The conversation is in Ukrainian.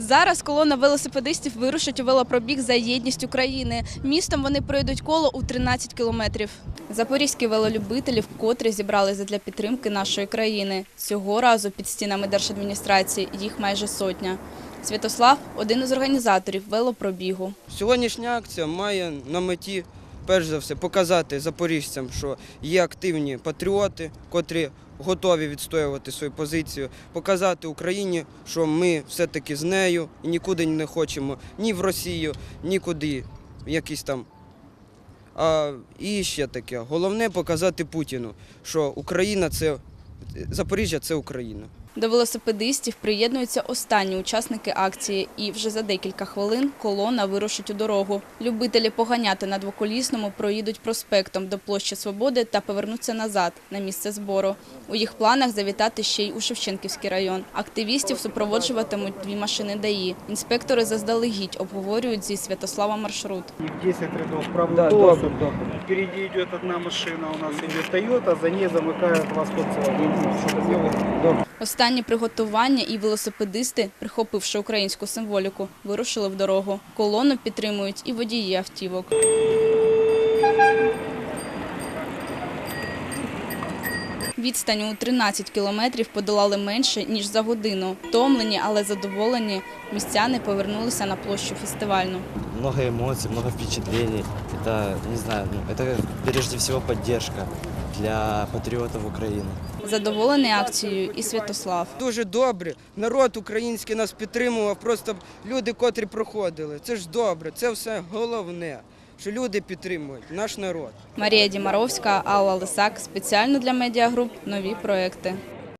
Зараз колона велосипедистів вирушить у велопробіг за єдність України. Містом вони пройдуть коло у 13 кілометрів. Запорізькі велолюбителі вкотре зібралися для підтримки нашої країни. Цього разу під стінами держадміністрації їх майже сотня. Святослав один із організаторів велопробігу. Сьогоднішня акція має на меті, перш за все, показати запоріжцям, що є активні патріоти, котрі готові відстоювати свою позицію, показати Україні, що ми все-таки з нею і нікуди не хочемо ні в Росію, нікуди якісь там. А, і ще таке. Головне показати Путіну, що Україна це Запоріжжя це Україна. До велосипедистів приєднуються останні учасники акції, і вже за декілька хвилин колона вирушить у дорогу. Любителі поганяти на двоколісному проїдуть проспектом до площі Свободи та повернуться назад на місце збору. У їх планах завітати ще й у Шевченківський район. Активістів супроводжуватимуть дві машини ДАІ. Інспектори заздалегідь обговорюють зі Святославом маршрут. В 10 рядов правый Да, доступ. Впереди идет одна машина, у нас идет Toyota, за ней замыкают вас под целым. Останні приготування і велосипедисти, прихопивши українську символіку, вирушили в дорогу. Колону підтримують і водії автівок. Відстань у 13 кілометрів подолали менше, ніж за годину. Втомлені, але задоволені, містяни повернулися на площу фестивальну много эмоций, много впечатлений. Это, не знаю, ну, это прежде всего поддержка для патриотов Украины. Задоволений акцією і Святослав. Дуже добре. Народ український нас підтримував, просто люди, котрі проходили. Це ж добре, це все головне, що люди підтримують наш народ. Марія Дімаровська, Алла Лисак. Спеціально для медіагруп нові проекти.